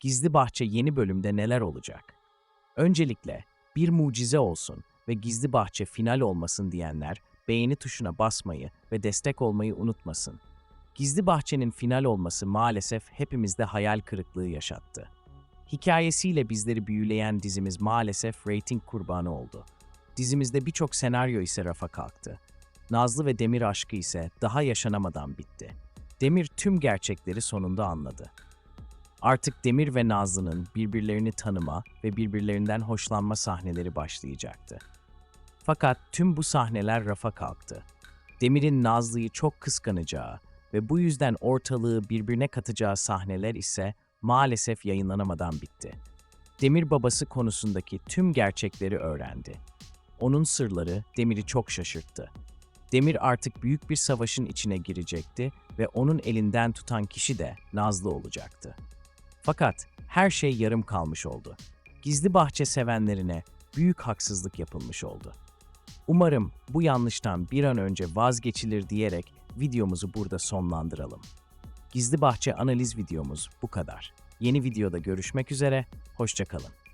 Gizli Bahçe yeni bölümde neler olacak? Öncelikle bir mucize olsun ve Gizli Bahçe final olmasın diyenler beğeni tuşuna basmayı ve destek olmayı unutmasın. Gizli Bahçe'nin final olması maalesef hepimizde hayal kırıklığı yaşattı. Hikayesiyle bizleri büyüleyen dizimiz maalesef reyting kurbanı oldu. Dizimizde birçok senaryo ise rafa kalktı. Nazlı ve Demir aşkı ise daha yaşanamadan bitti. Demir tüm gerçekleri sonunda anladı. Artık Demir ve Nazlı'nın birbirlerini tanıma ve birbirlerinden hoşlanma sahneleri başlayacaktı. Fakat tüm bu sahneler rafa kalktı. Demir'in Nazlı'yı çok kıskanacağı ve bu yüzden ortalığı birbirine katacağı sahneler ise maalesef yayınlanamadan bitti. Demir babası konusundaki tüm gerçekleri öğrendi. Onun sırları Demir'i çok şaşırttı. Demir artık büyük bir savaşın içine girecekti ve onun elinden tutan kişi de Nazlı olacaktı. Fakat her şey yarım kalmış oldu. Gizli bahçe sevenlerine büyük haksızlık yapılmış oldu. Umarım bu yanlıştan bir an önce vazgeçilir diyerek videomuzu burada sonlandıralım. Gizli Bahçe analiz videomuz bu kadar. Yeni videoda görüşmek üzere, hoşçakalın.